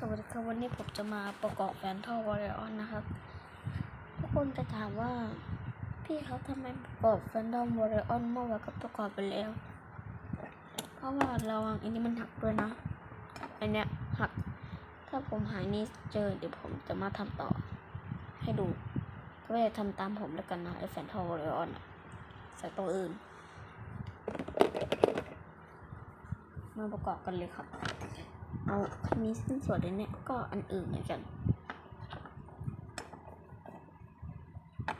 สวัสดีครับวันนี้ผมจะมาประกอบแฟนท่อวอลเลออนนะครับ ทุกคนจะถามว่า พี่ครับทำไมประกอบแฟนทอมวอลเลออนเมื่อวานก็ประกอบไปแล้ว เพราะว่าระวังอันนี้มันหักด้วยนะอันเนี้ยหัก ถ้าผมหายนี้เจอเดี๋ยวผมจะมาทำต่อ ให้ดูก็จะทำตามผมแล้วกันนะไอแฟนท่อวอลเลออนใส่ตัวอื่นมาประกอบกันเลยครับ เอามีสิ้นส่วนนเนี้ยก็อันอื่นเหมือนกัน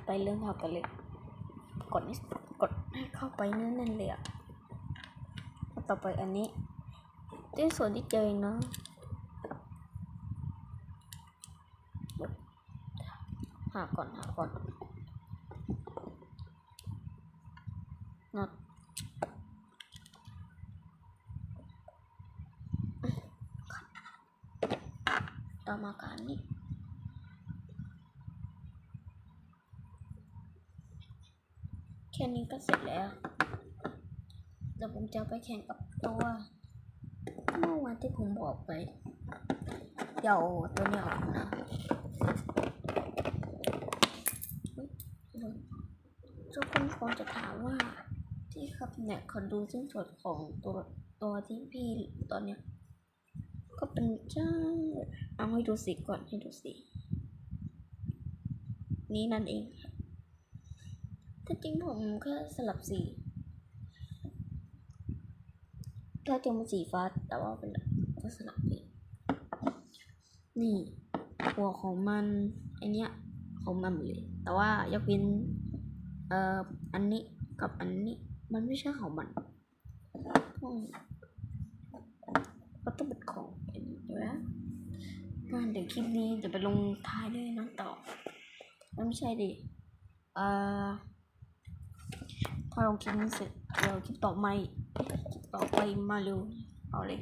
ไปเรื่องหักกันเลย กดให้กดให้เข้าไปแน่นเลยอะต่อไปอันนี้ชิ้นส่วนที่เจอเองนะหาก่อนหาก่อนน็ อตต่อมาการนี้แค่นี้ก็เสร็จแล้วเดี๋ยวผมจะไปแข่งกับตัวเมื่อวานที่ผมบอกไป เดี๋ยวตัวนี้ออกนะทุกคนคงจะถามว่าที่ครับเนี่ยขอดูชิ้นส่วนของตัวตัวที่พี่ตอนเนี้ย ก็เป็นจ้า เอาให้ดูสีก่อนให้ดูสีนี้นั่นเองครับถ้าจริงผมแค่สลับสีถ้าจะมาสีฟ้าแต่ว่าเป็นก็สลับเองนี่หัวของมันไอเนี้ยของมันเลย แต่ว่ายกเว้นเอ่ออันนี้กับอันนี้มันไม่ใช่ของมันอืม ก็ต้องเป็นของเป็นเดี๋ยวนะ งานเดี๋ยวคลิปนี้จะไปลงท้ายด้วยน้องต่อไม่ใช่ดิเอ่อพอลงคลิปนี้เสร็จเดี๋ยวคลิปต่อไม่คลิปต่อไปมาเร็วเอาเลย